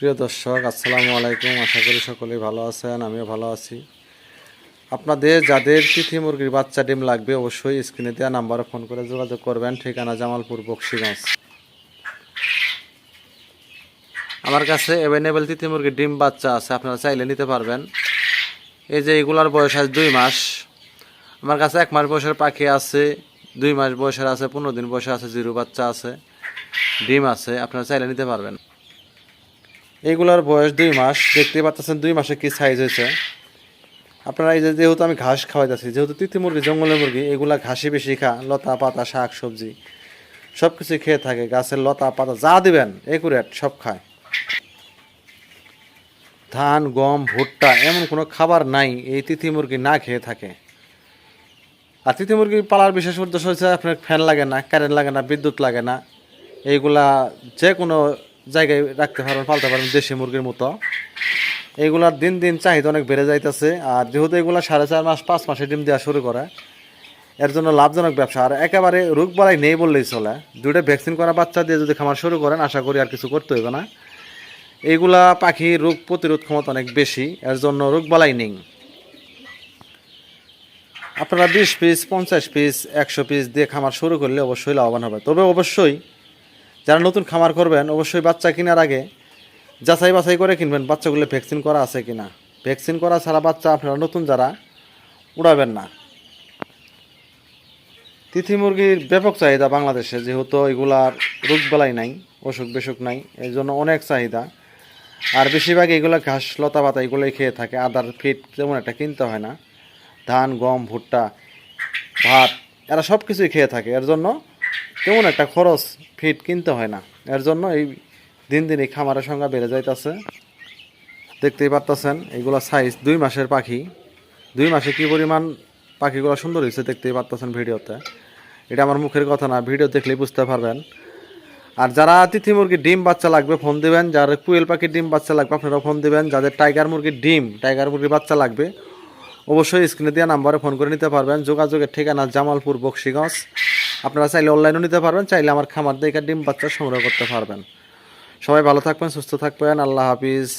প্রিয় দর্শক, আসসালামু আলাইকুম। আশা করি সকলেই ভালো আছেন, আমিও ভালো আছি। আপনাদের, যাদের তিথি মুরগির বাচ্চা ডিম লাগবে, অবশ্যই স্ক্রিনে দেওয়া নাম্বারে ফোন করে যোগাযোগ করবেন। ঠিকানা জামালপুর, বক্সিগঞ্জ। আমার কাছে অ্যাভেলেবেল তিথি মুরগির ডিম বাচ্চা আছে, আপনারা চাইলে নিতে পারবেন। এই যে এগুলার বয়স আছে দুই মাস। আমার কাছে এক মাস বয়সের পাখি আছে, দুই মাস বয়সের আছে, পনেরো দিন বয়সের আছে, জিরো বাচ্চা আছে, ডিম আছে, আপনারা চাইলে নিতে পারবেন। এইগুলার বয়স দুই মাস দেখতে পাচ্ছেন দুই মাসে কি সাইজ হয়েছে। আপনারা এই যে যেহেতু আমি ঘাস খাওয়াইতেছি, যেহেতু তিথি মুরগি, জঙ্গলের মুরগি, এগুলা ঘাসে বেশি খা, লতা, পাতা, শাক, সবজি সব কিছু খেয়ে থাকে, গাছের লতা, পাতা যা দিবেন একুরেট সব খায়। ধান, গম, ভুট্টা, এমন কোনো খাবার নাই, এই তিথি মুরগি না খেয়ে থাকে। আর তিথি মুরগি পালার বিশেষ উদ্দেশ্য হচ্ছে আপনার ফ্যান লাগে না কারেন্ট লাগে না, বিদ্যুৎ লাগে না। এইগুলা যে কোনো জায়গায় রাখতে পারবেন পালতে পারবেন দেশি মুরগির মতো। এগুলার দিন দিন চাহিদা অনেক বেড়ে যাইতেছে। আর যেহেতু এগুলা সাড়ে চার মাস, পাঁচ মাসে ডিম দেওয়া শুরু করে, এর জন্য লাভজনক ব্যবসা। আর একেবারে রোগ বালাই নেই বললেই চলে। দুইটা ভ্যাকসিন করা বাচ্চা দিয়ে যদি খামার শুরু করেন, আশা করি আর কিছু করতে হবে না। এইগুলা পাখি রোগ প্রতিরোধ ক্ষমতা অনেক বেশি, এর জন্য রোগ বালাই নেই। আপনারা বিশ পিস, পঞ্চাশ পিস, একশো পিস দিয়ে খামার শুরু করলে অবশ্যই লাভবান হবে। তবে অবশ্যই যারা নতুন খামার করবেন, অবশ্যই বাচ্চা কেনার আগে যাচাই বাছাই করে কিনবেন, বাচ্চাগুলো ভ্যাকসিন করা আছে কি না ভ্যাকসিন করা ছাড়া বাচ্চা আপনারা নতুন যারা উড়াবেন না। তিথি মুরগির ব্যাপক চাহিদা বাংলাদেশে, যেহেতু এগুলার রোগ বেলায় নাই, অসুখ বিসুখ নাই এই জন্য অনেক চাহিদা। আর বেশিরভাগ এগুলো ঘাস, লতা পাতা এগুলোই খেয়ে থাকে, আদার ফিট তেমন একটা কিনতে হয় না। ধান, গম, ভুট্টা, ভাত, এরা সব কিছুই খেয়ে থাকে, এর জন্য তেমন একটা খরচ ফিট কিনতে হয় না। এর জন্য এই দিন দিন এই খামারের সংখ্যা বেড়ে যাইতেছে। দেখতেই পারতেছেন, এগুলো সাইজ দুই মাসের পাখি। দুই মাসে কি পরিমাণ পাখিগুলো সুন্দর হয়েছে দেখতেই পারতেছেন ভিডিওতে। এটা আমার মুখের কথা না, ভিডিও দেখলেই বুঝতে পারবেন। আর যারা তিথি মুরগির ডিম বাচ্চা লাগবে, ফোন দিবেন। যারা কুয়েল পাখির ডিম বাচ্চা লাগবে আপনারা ফোন দিবেন। যাদের টাইগার মুরগির ডিম টাইগার মুরগির বাচ্চা লাগবে, অবশ্যই স্ক্রিনে দেওয়া নাম্বারে ফোন করে নিতে পারবেন। যোগাযোগের ঠিকানা জামালপুর, বক্সিগঞ্জ। আপনারা চাইলে অনলাইনও নিতে পারবেন, চাইলে আমার খামার দিয়ে ডিম বাচ্চা সংগ্রহ করতে পারবেন। সবাই ভালো থাকবেন, সুস্থ থাকবেন, আল্লাহ হাফিজ।